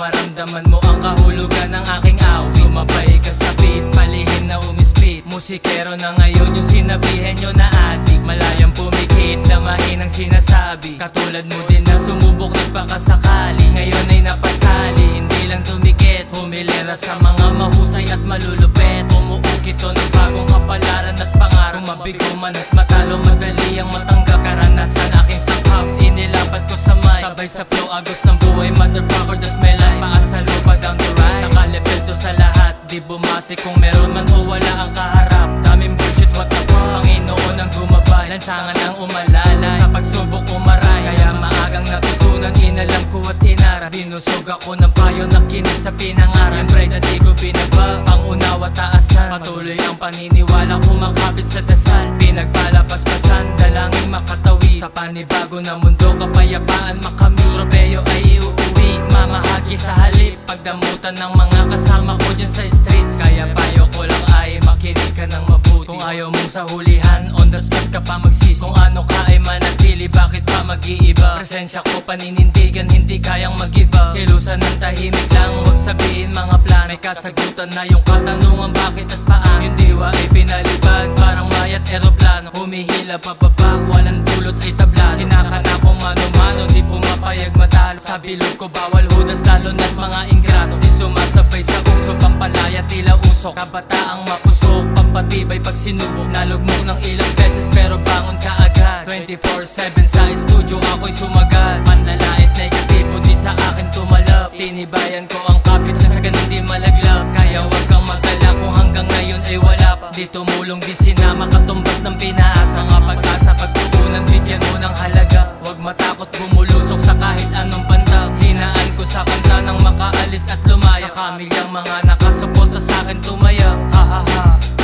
Maramdaman mo ang kahulugan ng aking aw. Sumabay ka sa beat, palihim na umispit. Musikero na ngayon yung sinabihan nyo na adik. Malayang pumikit, damahin ang sinasabi. Katulad mo din na sumubok nagpakasakali. Ngayon ay napasali, hindi lang dumikit. Humilera sa mga mahusay at malulupet. Umuukit to ng bagong kapalaran at pangarap. Kumabigo man at matalo, madali ang matanggap. Karanasan aking Sabay sa flow, agos ng buhay, motherfucker, das may life. Paas sa lupa, down the ride Nakalipel to sa lahat, di bumasi. Kung meron man o wala ang kaharap Daming bullshit, what the fuck, Panginoon ang gumabay Lansangan ang umalalay, sa pagsubok umaray. Kaya maagang natutunan, inalam ko at inara Binusog ako ng payo, nakinig sa pinangarap Yung pride at ego binaba, pangunawa taasan. Patuloy ang paniniwala, kumakapit sa dasal. Pinagpalabas-pasan, dalangin makatawi Sa panibago na mundo, kapayapaan makamit Tropeyo ay iuuwi, mamahagi sa halip Pagdamutan ng mga kasama ko dyan sa streets Kaya payo ko lang ay makinig ka ng mabuti Kung ayaw mong sa hulihan, on the spot ka pa magsisi Kung ano ka ay manatili, bakit pa mag-iiba? Presensya ko paninindigan, hindi kayang magiba. Kilusan ng tahimik lang, huwag sabihin mga plan May kasagutan na yung katanungan bakit at paan Yung diwa ay pinalibad, parang mayat eroplano. Humihila pababa, walang dulot ay tabla Kinakana ko mano-mano, di pumapayag matalo. Sa bilog ko bawal hudas, lalo na't mga ingrato. Di sumasabay sa uso, pampalaya tila usok Kabataang mapusok, pampatibay pag sinubok Nalugmok ng ilang beses pero bangon ka agad. 24-7 sa studio ako'y sumagal Panlalait negatibo di sa akin tumalab. Tinibayan ko ang kapit na sa ganun di malaglag Kaya wag kang magala kung hanggang ngayon ay wala pa. Di tumulong di sinama katumbas ng pinaasa. Mga pag-asa pagtuunan bigyan mo ng halaga. Huwag matakot bumulusok sa kahit anong banda Hinaan ko sa kanta nang makaalis at lumaya. Nakamilyang mga nakasuporta sa akin tumaya. Ha ha ha